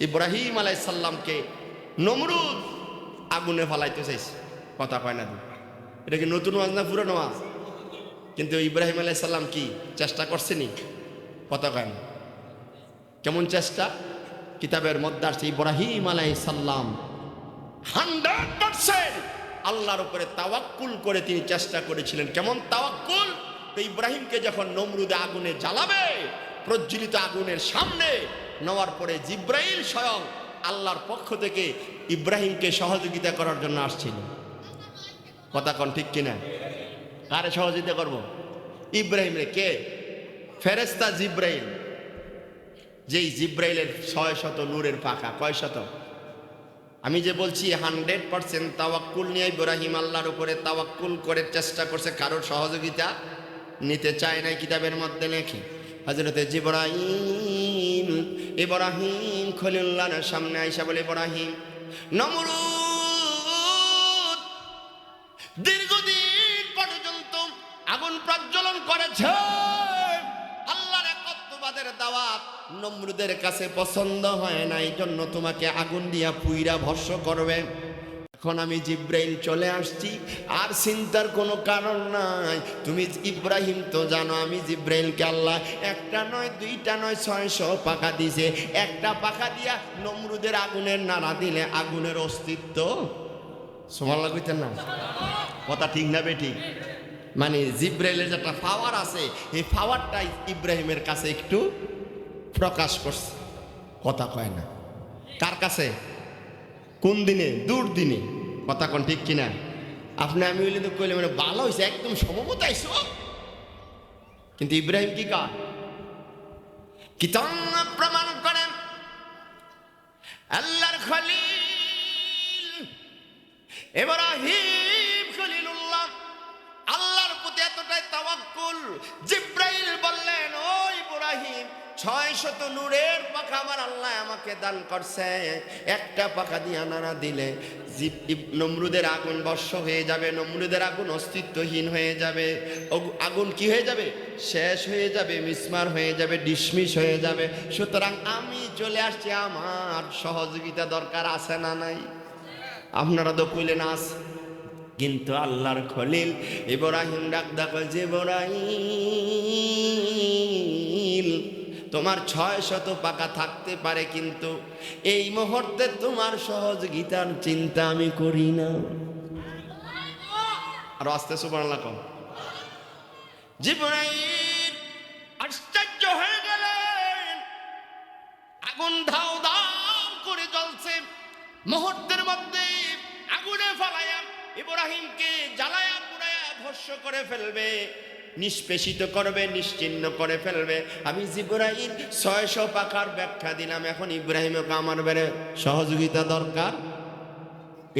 ইব্রাহিম আলাই সাল্লামকে নমরুদ আগুনে ফালাইতে চাইছে। কথা কয় না এটা কি নতুন ওয়াজ না পুরনো ওয়াজ? কিন্তু ইব্রাহিম আলাই সাল্লাম কি, চেষ্টা করছেনি? কথা কয় না। কেমন চেষ্টা? কিতাবের মধ্যে আসছে, ইব্রাহিম আলাই সাল্লাম হান্ড্রেড পার্সেন্ট আল্লাহর উপরে তাওয়াক্কুল করে তিনি চেষ্টা করেছিলেন। কেমন তাওয়াক্কুল? তো ইব্রাহিমকে যখন নমরুদে আগুনে জ্বালাবে, প্রজ্বলিত আগুনের সামনে নেওয়ার পরে জিব্রাইল স্বয়ং আল্লাহর পক্ষ থেকে ইব্রাহিমকে সহযোগিতা করার জন্য আসছিল। কথা কন ঠিক কিনা? কারে সহযোগিতা করব? ইব্রাহিম রে কে? ফেরেস্তা জিব্রাইল। যেই জিব্রাইলের ছয় শত নূরের পাখা, কয় শত? আমি যে বলছি, হান্ড্রেড পার্সেন্ট তাওয়াক্কুল নিয়ে ইব্রাহিম আল্লাহর উপরে তাওয়াক্কুল করে চেষ্টা করছে, কারোর সহযোগিতা নিতে চায় নাই কিতাবের মধ্যে লেখে। হজরতে জিব্রাহিম ইব্রাহিম খলিল্লাহর সামনে আইসা বলে, ইব্রাহিম, নমরুদ, দীর্ঘদিন পর্যন্ত আগুন প্রজ্বলন করেছে। আল্লাহর একত্ববাদের দাওয়াত নমরুদের কাছে পছন্দ হয় না এই জন্য তোমাকে আগুন দিয়া পুইরা ভস্য করবে। এখন আমি জিব্রাইল চলে আসছি, আর চিন্তার কোনো কারণ নাই। তুমি ইব্রাহিম তো জানো, আমি জিব্রাইলকে আল্লাহ একটা নয়, দুইটা নয়, ছয়শো পাখা দিছে। একটা পাখা দিয়া নমরুদের আগুনের নাড়া দিলে আগুনের অস্তিত্ব। সমান লাগতেন না? কথা ঠিক না বেটি মানে জিব্রাইলের যে একটা পাওয়ার আছে, এই পাওয়ারটাই ইব্রাহিমের কাছে একটু প্রকাশ করছে। কথা কয় না। কার কাছে? কোন দিনে? দূর দিনে। কথা কোন ঠিক কিনা? আপনি আমি হইলে তো কইলে মানে ভালো হয়েছে একদম সমবত আইসো কিন্তু ইব্রাহিম কি কার কিতন প্রমাণ করেন, আল্লাহর খলিল এবার এতটাই তাওয়াক্কুল। জিব্রাইল বললেন, ও ইব্রাহিম ছয় নূরের পাখা আমার আল্লাহ আমাকে দান করছে। একটা পাখা দিয়ে নানা দিলে নমরুদের আগুন বর্ষ হয়ে যাবে, নমরুদের আগুন অস্তিত্বহীন হয়ে যাবে। আগুন কি হয়ে যাবে? শেষ হয়ে যাবে, মিসমার হয়ে যাবে ডিসমিস হয়ে যাবে। সুতরাং আমি চলে আসছি, আমার সহযোগিতা দরকার আছে না নাই? আপনারা তো কইলেন আছে কিন্তু আল্লাহর খলিল ইব্রাহিম ডাক দেখো যে তোমার ছয় শত পাকা থাকতে পারে কিন্তু এই মুহূর্তে তোমার সহযোগিতার চিন্তা আমি করি না। আর আস্তে সুবান কম জিব্রাইল, আশ্চর্য হয়ে গেলেন। আগুন ধাও ধাও করে জ্বলছে। মুহূর্তের মধ্যে আগুনে ফালাইয়া ইব্রাহিমকে জ্বালায়া পুড়ায়া ভস্য করে ফেলবে, নিষ্পেষিত করবে, নিশ্চিন্ন করে ফেলবে। আমি জিব্রাহিম ছয়শো পাখার ব্যাখ্যা দিলাম, এখন ইব্রাহিমকে আমার বেড়ে সহযোগিতা দরকার।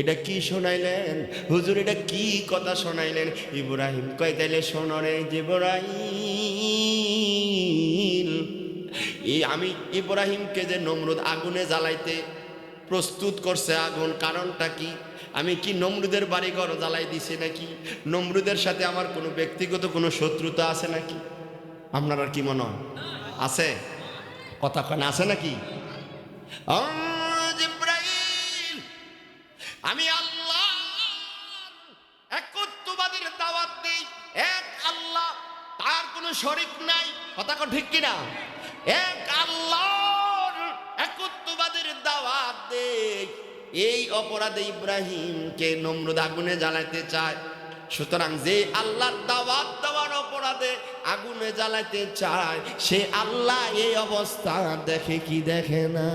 এটা কি শোনাইলেন? হুজুর, এটা কি কথা শোনাইলেন? ইব্রাহিম কয়, তাইলে শোনরে জিব্রাহিম এই আমি ইব্রাহিমকে যে নমরুদ আগুনে জ্বালাইতে প্রস্তুত করছে আগুন, কারণটা কি? আমি কি নমরুদের বাড়ি ঘর জ্বালাই দিছি নাকি? নমরুদের সাথে আমার কোনো ব্যক্তিগত কোনো শত্রুতা আছে নাকি? আপনার আর কি মনে হয়? আছে? কেন, আছে নাকি? আমি আল্লাহ একত্ববাদের দাওয়াত দিই। এক আল্লাহ, তার কোনো শরিক নাই। কথা ঠিক কিনা? এক আল্লাহর একত্ববাদের দাওয়াত দেই। এই অপরাধে ইব্রাহিমকে নমরুদ আগুনে জ্বালাইতে চায়। সুতরাং যে আল্লাহর দাওয়াত দেওয়ার অপরাধে আগুনে জ্বালাইতে চায়, সে আল্লাহ এই অবস্থা দেখে কি দেখে না।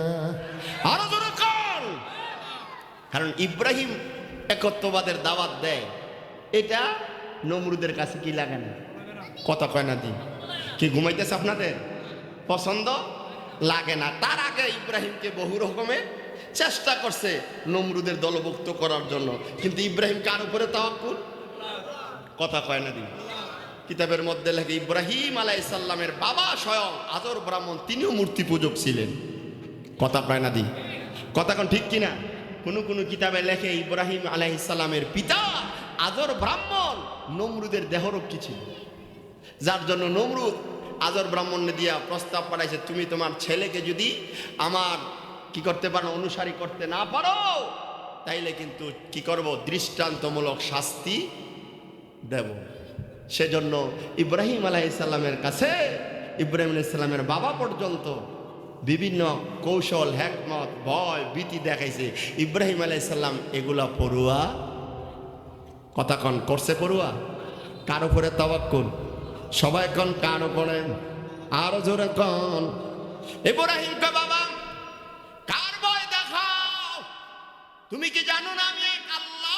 আরও জোরে কর। কারণ ইব্রাহিম একত্ববাদের দাওয়াত দেয়। এটা নমরুদের কাছে কি লাগে না? কথা কয় না দি। কি ঘুমাইতেছে আপনাদের? পছন্দ? লাগে না। তার আগে ইব্রাহিমকে বহু রকমের চেষ্টা করছে নমরুদের দলভুক্ত করার জন্য। কিন্তু ইব্রাহিম কার উপরে তাওয়াক্কুল? কথা কয় না দি কিতাবের মধ্যে লেখে, ইব্রাহিম আলাইসাল্লামের বাবা স্বয়ং আদর ব্রাহ্মণ, তিনিও মূর্তি পূজক ছিলেন। কথা কয় না দি কথা কোন ঠিক কিনা? কোন কোন কিতাবে লেখে, ইব্রাহিম আলাইসাল্লামের পিতা আদর ব্রাহ্মণ, নমরুদের দেহরক্ষী ছিল। যার জন্য নমরুদ আদর ব্রাহ্মণে দিয়া প্রস্তাব পাঠাইছে, তুমি তোমার ছেলেকে যদি আমার কি করতে পারো, অনুসারী করতে না পারো, তাইলে কিন্তু কি করব? দৃষ্টান্তমূলক শাস্তি দেব। সেজন্য ইব্রাহিম আলাইসাল্লামের কাছে, ইব্রাহিম আলাইসাল্লামের বাবা পর্যন্ত বিভিন্ন কৌশল হ্যাকমত ভয়, ভীতি দেখাইছে। ইব্রাহিম আলাইসাল্লাম এগুলা পড়ুয়া? কথা কন, করছে পড়ুয়া? কার উপরে তবাক্কুল সবাই কন, কার উপরে? আরও জোরে কন। ইব্রাহিম বাবা তুমি কি জানো না আমি আল্লাহ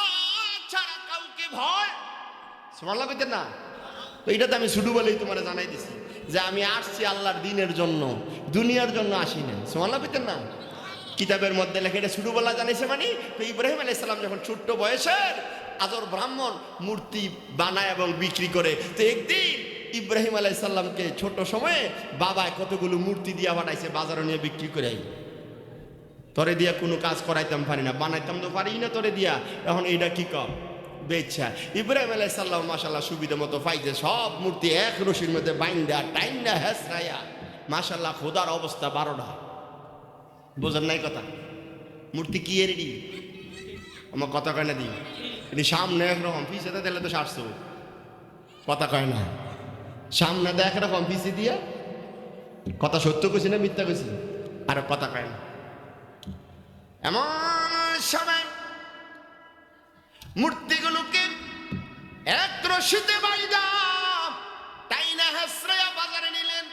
ছাড়া কাউকে ভয়? সুবহানাল্লাহ কইতেন না। তো এটা তো আমি শুধু বলেই তোমার জানাই দিছি যে আমি আসছি আল্লাহর দিনের জন্য, দুনিয়ার জন্য আসি না সুবহানাল্লাহ কইতেন না? কিতাবের মধ্যে লেখে এটা শুরু বলা জানিছে মানে তো ইব্রাহিম আলাইহিস সালাম যখন ছোট্ট বয়সের আজর ব্রাহ্মণ মূর্তি বানায় এবং বিক্রি করে, তো একদিন ইব্রাহিম আলাইহিস সালামকে ছোট সময়ে বাবা কতগুলো মূর্তি দিয়া বানাইছে বাজারে নিয়ে বিক্রি করে তরে দিয়া কোনো কাজ করাইতাম পারি না, বানাইতাম তো পারি না তরে দিয়া। এখন এইটা কি কম? বেচ্ছা ইব্রাহিম আলাই সাল্লাহ মাসাল্লাহ সুবিধা মতো পাইছে সব মূর্তি এক রশির মধ্যে বাইন্দা, টাইন্দা হেসরাইয়া। মাসাল্লাহ খোদার অবস্থা বারোটা। বোঝেন নাই কথা? মূর্তি কি রেডি আমার কথা কয় না দিই এটি সামনে একরকম পিছিয়ে দিলে তো সারছো। কথা কয় না। সামনে দেখ একরকম পিছিয়ে দিয়া। কথা সত্য কইছি না মিথ্যা কইছি? আর কথা কয় না। এমন সময় মূর্তিগুলোকে এক রশিতে বাইদাম তাই না হাসরায়া বাজারে নিলেন?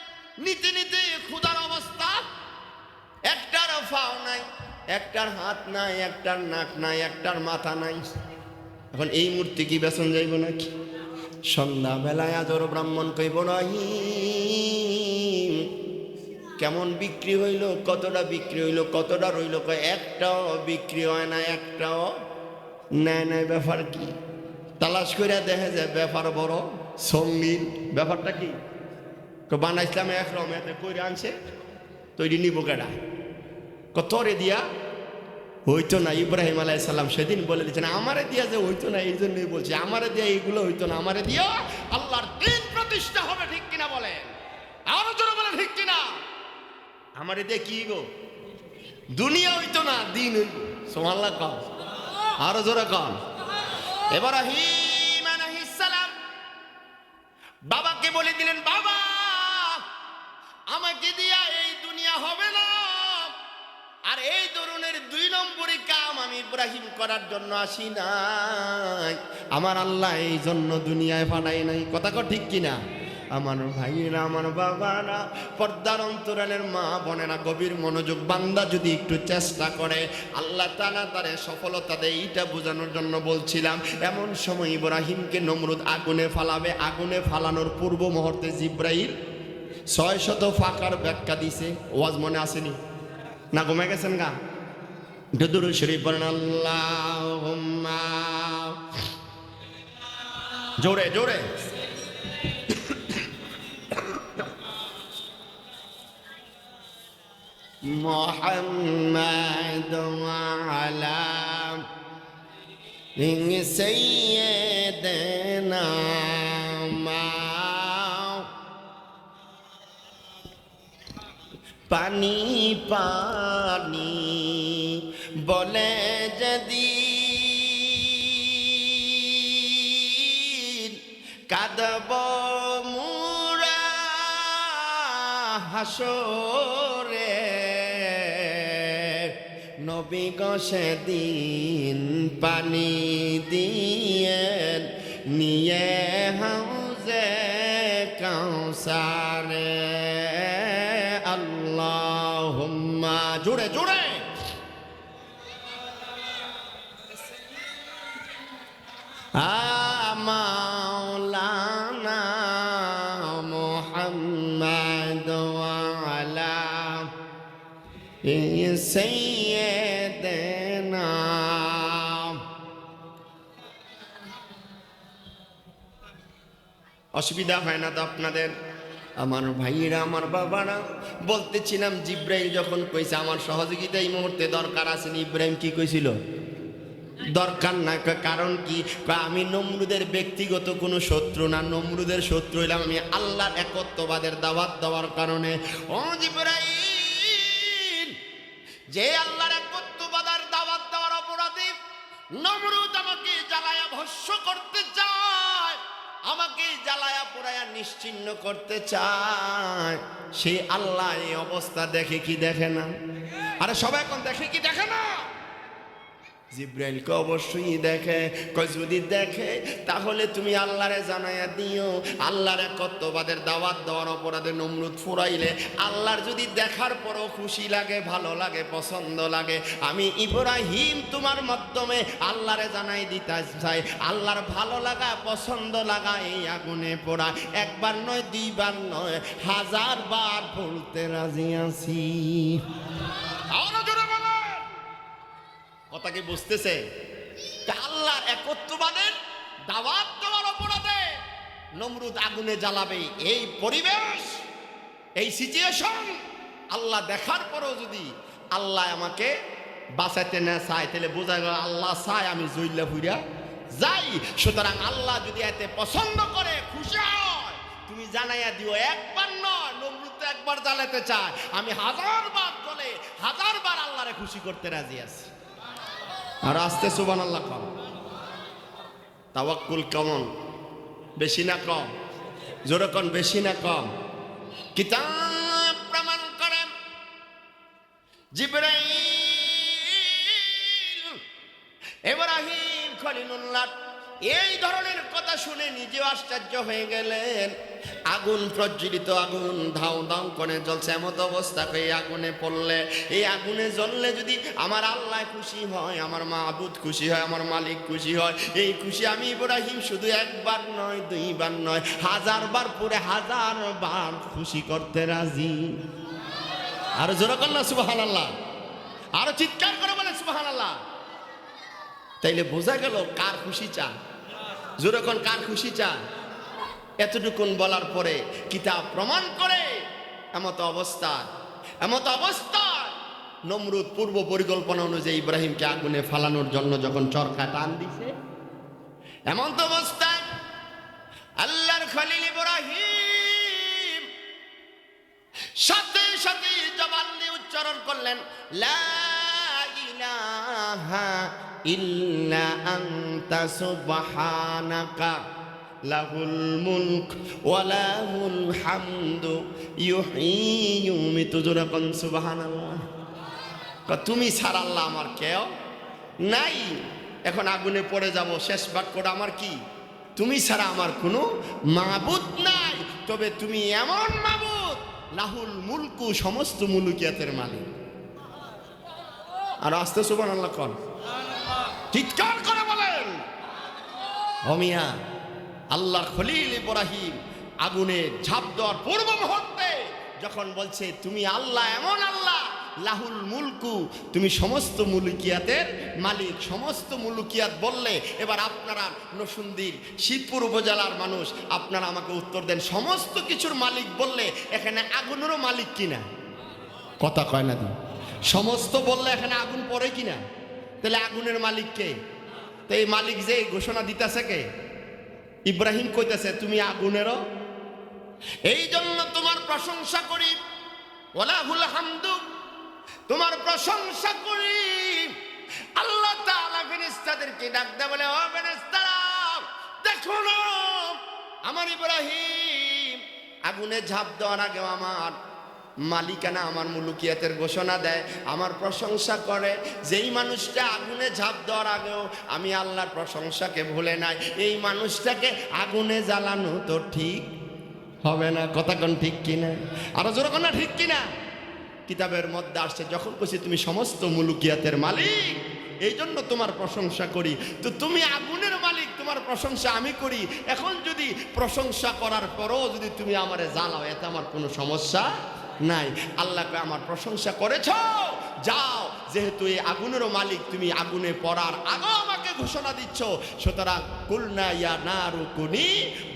নিতে নিতে ক্ষুদার অবস্থা। একটার ফাও নাই, একটার হাত নাই, একটার নাক নাই, একটার মাথা নাই। এখন এই মূর্তি কি বেসন যাইব নাকি? সন্ধ্যাবেলায় আদর ব্রাহ্মণ কইব নাহি কেমন বিক্রি হইল, কতটা বিক্রি হইল, কতটা রইল একটাও বিক্রি হয় না, একটাও নেয় নেয় ব্যাপার কি? তালাশ করে দেখে যে ব্যাপার বড় সঙ্গীন। ব্যাপারটা কি? বানাইছিলাম একরকম এতে করে আনছে, তৈরি নিব কেডা? কতরে দিয়া হইতো না, ইব্রাহিম আলাইসাল্লাম সেদিন বলে দিচ্ছেন আমারে দিয়া যে হইতো না, এই জন্যই বলছি, আমারে দিয়া এইগুলো হইতো না, আমারে দিয়া আল্লাহর দিন প্রতিষ্ঠা হবে ঠিক কিনা বলেন। আরও জোরে আমারে এতে কি গো? দুনিয়া হইতো না, দিন হইব। সোমাল্লা কম আরও জোরে কম এবার সালাম। বাবাকে বলে দিলেন, বাবা, আমাকে দিয়া এই দুনিয়া হবে না। আর এই তরুণের দুই নম্বরই কাম আমি ইব্রাহিম করার জন্য আসি নাই। আমার আল্লাহ এই জন্য দুনিয়ায় ফাটাই নাই। কথা ঠিক কিনা? আমার ভাইয়েরা, আমার বাবারা, পর্দার অন্তরালের মা বোনেরা, গভীর মনোযোগ বান্দা যদি একটু চেষ্টা করে, আল্লাহ তালা তারে সফলতা দেয়, এইটা বোঝানোর জন্য বলছিলাম, এমন সময় ইব্রাহিমকে নমরুদ আগুনে ফালাবে, আগুনে ফালানোর পূর্ব মুহূর্তে জিব্রাহিম ছয় শত ফাঁকার ব্যাখ্যা দিছে, ওয়াজ মনে আসেনি? না ঘুমে গেছেন গা? দুদুর শরীফ আল্লাহ জোরে জোরে। محمد وعلى سيدنا পানি পানি বলে যদি কাদব মুরা হাসরে নবী গসে দিন পানি দিয়ে নিয়ে হাউজে কাউসারে। আল্লাহুম্মা জোরে জোরে মাওলানা মুহাম্মদ ওয়ালা সাইয়্যিদিনা অসুবিধা হয় না তো আপনাদের? আমার ভাইয়েরা, আমার বাবারা, বলতেছিলাম জিব্রাইল যখন কইছে, আমার সহযোগিতা এই মুহূর্তে দরকার আছে ইব্রাহিম কি কইছিল? দরকার না কারণ কি? আমি নমরুদের ব্যক্তিগত কোনো শত্রু না, নমরুদের শত্রু হইলাম আমি আল্লাহর একত্ববাদের দাওয়াত দেওয়ার কারণে। ও জিব্রাইল, যে আল্লাহর একত্ববাদের দাওয়াত দেওয়ার অপরাধী নমরুদ আমাকে জ্বালায়া ভস্য করতে চায়। আমাকে জ্বালায়া পোড়ায়া নিশ্চিন্ন করতে চায়। সেই আল্লাহ এই অবস্থা দেখে কি দেখে না? আরে সবাই এখন দেখে কি দেখে না? জিব্রাইলকে অবশ্যই দেখে, কয়, যদি দেখে, তাহলে তুমি আল্লাহরে জানাইয়া দিও। আল্লাহর একত্ববাদের দাওয়াত দেওয়ার অপরাধে নমরুদ ফুরাইলে, আল্লাহর যদি দেখার পরও খুশি লাগে, ভালো লাগে, পছন্দ লাগে, আমি ইব্রাহিম তোমার মাধ্যমে আল্লাহরে জানাই দিতে চাই। আল্লাহর ভালো লাগা, পছন্দ লাগা, এই আগুনে পোড়া। একবার নয়, দুইবার নয় হাজার বার পড়তে রাজি আছি। কথা কি বুঝতেছে আল্লাহর একত্ববাদের, দাওয়াত দেওয়ার অপরাধে নমরুদ আগুনে জ্বালাবে এই পরিবেশ, এই সিচুয়েশন আল্লাহ দেখার পরও যদি আল্লাহ আমাকে বাঁচাইতে না চায়, তাহলে বোঝা গেল আল্লাহ চায় আমি জইল্লা ফুইরা যাই। সুতরাং আল্লাহ যদি এতে পছন্দ করে, খুশি হয়, তুমি জানাইয়া দিও, একবার নয়, নমরুদ তো একবার জ্বালাতে চায়। আমি হাজার বার চলে হাজার বার আল্লাহরে খুশি করতে রাজি আছি। আর আস্তে সুবান আল্লাহ কম। তাওয়াক্কুল কেমন। বেশি না কম। জোরকন বেশি না কম। কিতাব প্রমাণ করে জিব্রাইল খলিলুল্লাহ, এই ধরনের কথা শুনে নিজেও আশ্চর্য হয়ে গেলেন। আগুন প্রজ্বলিত, আগুন ধাউ ধাউ করে জ্বলছে। এমত অবস্থা এই আগুনে পড়লে, এই আগুনে জ্বললে যদি আমার আল্লাহ খুশি হয়, আমার মাহবুদ খুশি হয়, আমার মালিক খুশি হয়, এই খুশি আমি ইব্রাহিম শুধু একবার নয়, দুইবার নয়, হাজার বার পরে হাজার বার খুশি করতে রাজি। আর জোরকন না সুবাহ আল্লাহ আরও চিৎকার করে বলে সুবাহ আল্লাহ তাইলে বোঝা গেল কার খুশি চান যেরকম কার খুশি চান এতটুকুন বলার পরে কিতাব প্রমাণ করে, এমত অবস্থা এমত অবস্থা নমরুদ পূর্ব পরিকল্পনা অনুযায়ী ইব্রাহিমকে আগুনে ফালানোর জন্য যখন চরকা টান দিছে এমন তো অবস্থায় আল্লাহর খলিল ইব্রাহিম সাথে সাথে জবান দিয়ে উচ্চারণ করলেন, লা ইলাহা ইল্লা আনতা সুবহানাকা। লাহুল মুলক ওয়া লাহুল হামদু ইউহয়ী ইউমিতু জোরে কোন সুবহানাল্লাহ। তুমি ছাড়া আল্লাহ আমার কেউ নাই। এখন আগুনে পড়ে যাব শেষ বাক্যটা আমার কি? তুমি ছাড়া আমার কোনো মাবুদ নাই। তবে তুমি এমন মাবুদ লাহুল মুলকু সমস্ত মুলুকিয়াতের মালিক। আর আস্তে সুবান আল্লাহ কন চিৎকার করে বলেন। অমিয়া আল্লাহর খলিল ইব্রাহিম আগুনে ঝাঁপ দেওয়ার পূর্ব মুহূর্তে যখন বলছে, তুমি আল্লাহ, এমন আল্লাহ, লাহুল মুলকু। তুমি সমস্ত মুলুকিয়াতের মালিক, সমস্ত মুলুকিয়াত বললে, এবার আপনারা নসুন্দির, শিবপুর উপজেলার মানুষ, আপনারা আমাকে উত্তর দেন। সমস্ত কিছুর মালিক বললে, এখানে আগুনেরও মালিক কিনা? কথা কয় না দিন সমস্ত বললে, এখানে আগুন পড়ে কিনা? তাহলে আগুনের মালিক কে? তো এই মালিক যে ঘোষণা দিতেছে কে? ইব্রাহিম কইতেছে, তুমি আগুনেরও এই জন্য তোমার প্রশংসা করি। ওলাহুল হামদু, তোমার প্রশংসা করি। আল্লাহ তাআলা ফেরেশতাদেরকে ডাক বলে, ও ফেরেশতারা, দেখো আমার ইব্রাহিম আগুনে ঝাঁপ দেওয়ার আগেও আমার মালিকানা আমার মুলুকিয়াতের ঘোষণা দেয়, আমার প্রশংসা করে। যেই মানুষটা আগুনে ঝাঁপ দেওয়ার আগেও আমি আল্লাহর প্রশংসাকে ভুলে নাই। এই মানুষটাকে আগুনে জ্বালানো তো ঠিক হবে না, কথা কোন ঠিক কিনা? আরও জোর না, ঠিক কিনা? কিতাবের মধ্যে আসছে, যখন কইছি, তুমি সমস্ত মুলুকিয়াতের মালিক এই জন্য তোমার প্রশংসা করি। তো তুমি আগুনের মালিক, তোমার প্রশংসা আমি করি। এখন যদি প্রশংসা করার পরও যদি তুমি আমারে জ্বালাও, এতে আমার কোনো সমস্যা নাই। আল্লাহকে আমার প্রশংসা করেছ? যাও, যেহেতু এই আগুনেরও মালিক, তুমি আগুনে পড়ার আগেও আমাকে ঘোষণা দিচ্ছ। সুতরাং কুলনা ইয়া নারু কুনি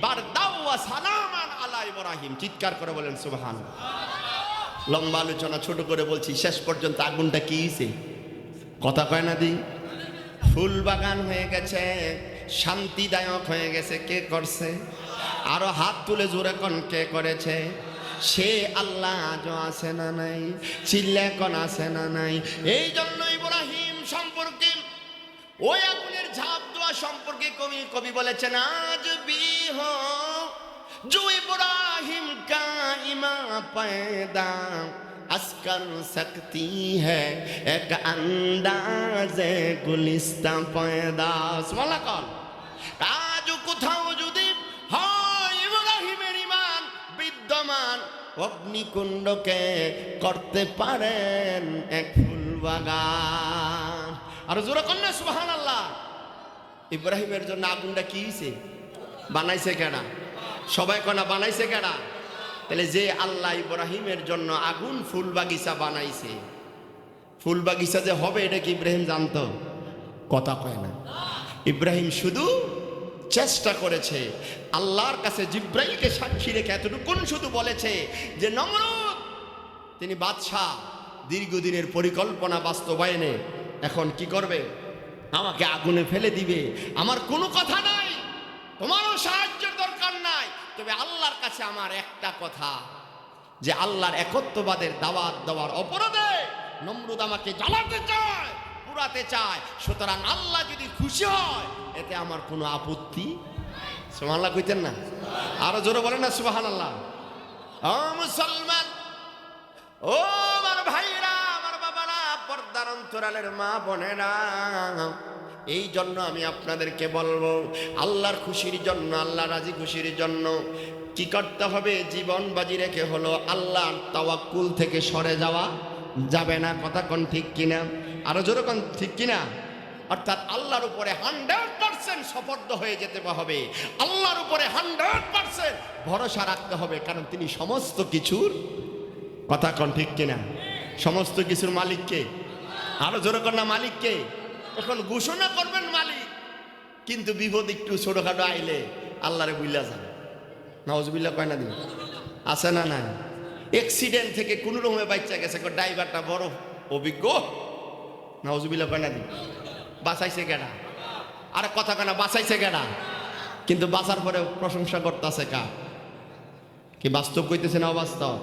বারদাও ওয়া সালামান আলা ইব্রাহিম। চিৎকার করে বলেন সুবহান লম্বা আলোচনা, ছোট করে বলছি, শেষ পর্যন্ত আগুনটা কি কথা কয় না দি। ফুল বাগান হয়ে গেছে, শান্তিদায়ক হয়ে গেছে। কে করছে? আরও হাত তুলে জোরে কোন, কে করেছে? সে আল্লাহ আজও আছে না নাই চিল্লাকন আছে না নাই এই জন্য ইব্রাহিম সম্পর্কে ওই আগুনের ঝাঁপ দেওয়া সম্পর্কে কবি কবি বলেছেন আজ বিহ जो इब्राहिम का इमा पैदा अस्कर सकती है एक अंदाज गुलिस्ता पैदा সুবহানাল্লাহ কর বিদ্যমান অগ্নিকুণ্ডকে করতে পারেন এক ফুল বাগান আর জোরে কন্যা সুবহান আল্লাহ ইব্রাহিমের জন্য আগুনটা কি হয়েছে বানাইছে কেনা সবাই কনা বানাইছে কেনা তাহলে যে আল্লাহ ইব্রাহিমের জন্য আগুন ফুল বাগিচা বানাইছে ফুল বাগিচা যে হবে, এটা কি ইব্রাহিম জানতো? কথা কয় না। ইব্রাহিম শুধু চেষ্টা করেছে। আল্লাহর কাছে জিব্রাইলকে সাক্ষী রেখে এতটুকুন শুধু বলেছে যে, নমরুদ! তিনি বাদশাহ দীর্ঘদিনের পরিকল্পনা বাস্তবায়নে এখন কি করবে? আমাকে আগুনে ফেলে দিবে। আমার কোনো কথা নাই। তোমারও সাহায্যের দরকার নাই। তবে আল্লাহর কাছে আমার একটা কথা, যে আল্লাহর একত্ববাদের দাওয়াত দেওয়ার অপরাধে নমরুদ আমাকে জ্বালাতে চায়। পুরাতে চায়, সুতরাং আল্লাহ যদি খুশি হয়, এতে আমার কোনো আপত্তি সুবহানাল্লাহ কইতেন না? আরও জোরে বলেন না, সুবহানাল্লাহ। ও মুসলমান, ও আমার ভাইরা, আমার বাবারা, পর্দার অন্তরালের মা বোনেরা, এই জন্য আমি আপনাদেরকে বলব, আল্লাহর খুশির জন্য আল্লাহ রাজি খুশির জন্য কি করতে হবে? জীবন বাজি রেখে হলো আল্লাহর তাওয়াক্কুল থেকে সরে যাওয়া। যাবে না, কথা কোন ঠিক কিনা? আরও জোরে কোন ঠিক কিনা? অর্থাৎ আল্লাহর উপরে হান্ড্রেড পার্সেন্ট সফর্দ হয়ে যেতে হবে। আল্লাহর উপরে হান্ড্রেড পার্সেন্ট ভরসা রাখতে হবে, কারণ তিনি সমস্ত কিছুর কথা কন, ঠিক কিনা? সমস্ত কিছুর মালিককে আরও জোরে কর না মালিককে এখন ঘোষণা করবেন মালিক, কিন্তু বিপদ একটু ছোটখাটো আইলে আল্লাহরে বুঝলা যান। নওয়াজবিল্লা কয় না দিন আছে না না অ্যাক্সিডেন্ট থেকে কোনো রকমে বাচ্চা গেছে ড্রাইভারটা বড় অভিজ্ঞ। নওয়াজবিল্লা কয় না দিন বাঁচাইছে কেনা আর কথা কেনা বাঁচাইছে কেনা কিন্তু বাঁচার পরে প্রশংসা করতেছে কা? কি বাস্তব কইতেছে না অবাস্তব?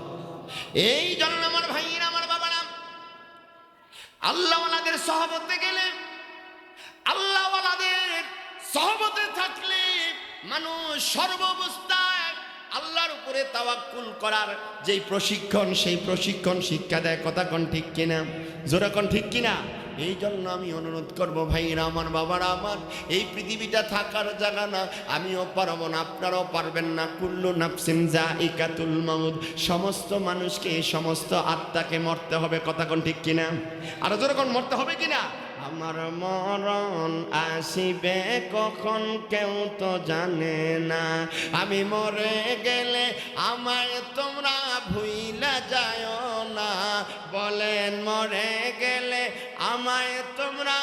এই জন্য আমার ভাইয়ের, আমার বাবা বাবারা, আল্লাহওয়ালাদের সহবতে গেলে, আল্লাহওয়ালাদের সহবতে থাকলে মানুষ সর্বাবস্থায় আল্লাহর উপরে তাওয়াক্কুল করার যেই প্রশিক্ষণ, সেই প্রশিক্ষণ শিক্ষা দেয়, কথা কোন ঠিক কিনা? জোরা কোন ঠিক কিনা? এই জন্য আমি অনুরোধ করব ভাইরা আমার বাবারা, আমার এই পৃথিবীটা থাকার জায়গা না, আমিও পারব না, আপনারাও পারবেন না। কুল্লু নাফসিন যা ইকাতুল মাউদ সমস্ত মানুষকে, সমস্ত আত্মাকে মরতে হবে, কথা কোন ঠিক কিনা? আরও যখন মরতে হবে কিনা? আমার মরণ আসিবে কখন কেউ তো জানে না। আমি মরে গেলে আমায় তোমরা ভুইলা যায় না। বলেন, মরে গেলে আমায় তোমরা